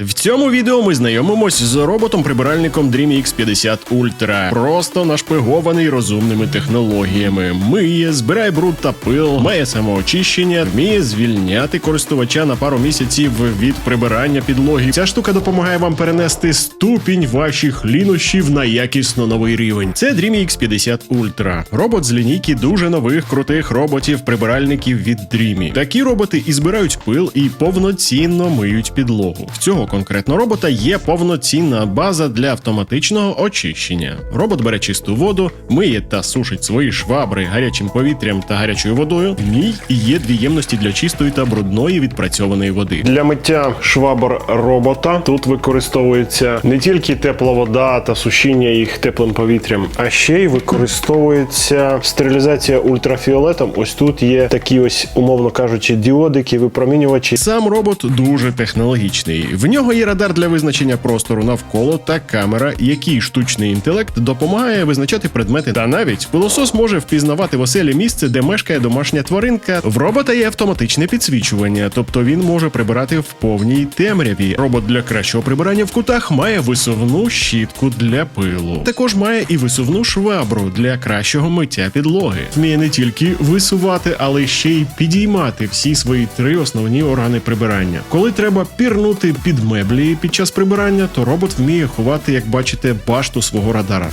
В цьому відео ми знайомимось з роботом-прибиральником Dream X50 Ultra. Просто нашпигований розумними технологіями. Миє, збирає бруд та пил, має самоочищення, вміє звільняти користувача на пару місяців від прибирання підлоги. Ця штука допомагає вам перенести ступінь ваших лінощів на якісно новий рівень. Це Dream X50 Ultra. Робот з лінійки дуже нових крутих роботів-прибиральників від Dreamy. Такі роботи і збирають пил, і повноцінно миють підлогу. В цього конкретно робота є повноцінна база для автоматичного очищення. Робот бере чисту воду, миє та сушить свої швабри гарячим повітрям та гарячою водою. В ній є дві ємності для чистої та брудної відпрацьованої води. Для миття швабр робота тут використовується не тільки тепла вода та сушіння їх теплим повітрям, а ще й використовується стерилізація ультрафіолетом. Ось тут є такі ось, умовно кажучи, діодики, випромінювачі. Сам робот дуже технологічний. В нього є радар для визначення простору навколо та камера, який штучний інтелект допомагає визначати предмети. Та навіть пилосос може впізнавати в оселі місце, де мешкає домашня тваринка. В робота є автоматичне підсвічування, тобто він може прибирати в повній темряві. Робот для кращого прибирання в кутах має висувну щітку для пилу. Також має і висувну швабру для кращого миття підлоги. Вміє не тільки висувати, але ще й підіймати всі свої три основні органи прибирання. Коли треба пірнути під меблі під час прибирання, то робот вміє ховати, як бачите, башту свого радара.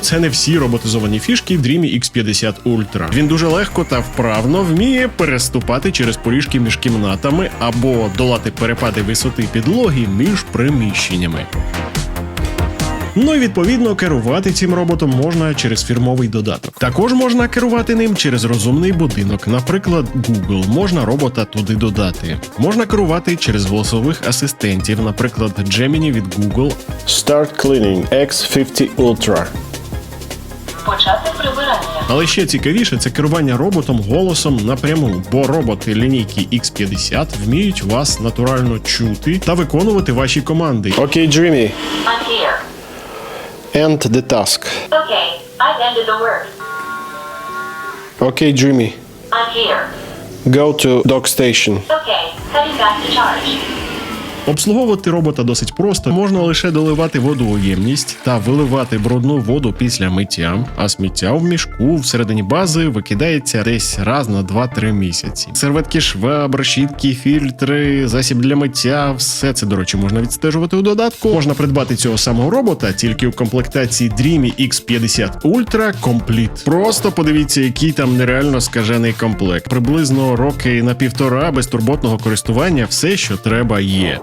Це не всі роботизовані фішки в Dreamy X50 Ultra. Він дуже легко та вправно вміє переступати через поріжки між кімнатами або долати перепади висоти підлоги між приміщеннями. Ну і відповідно керувати цим роботом можна через фірмовий додаток. Також можна керувати ним через розумний будинок, наприклад, Google. Можна робота туди додати. Можна керувати через голосових асистентів, наприклад, Gemini від Google Start Cleaning X50 Ultra. Почати прибирання. Але ще цікавіше це керування роботом голосом напряму, бо роботи лінійки X50 вміють вас натурально чути та виконувати ваші команди. Окей, Dreamy. I'm here. End the task. Okay, I've ended the work. Okay, Jimmy. I'm here. Go to dock station. Okay, heading back to charge. Обслуговувати робота досить просто. Можна лише доливати воду у ємність та виливати брудну воду після миття, а сміття в мішку всередині бази викидається десь раз на 2-3 місяці. Серветки швабр, щітки, фільтри, засіб для миття все це, до речі, можна відстежувати у додатку. Можна придбати цього самого робота тільки у комплектації Dreamy X50 Ultra Complete. Просто подивіться, який там нереально скажений комплект. Приблизно роки на півтора безтурботного користування все, що треба, є.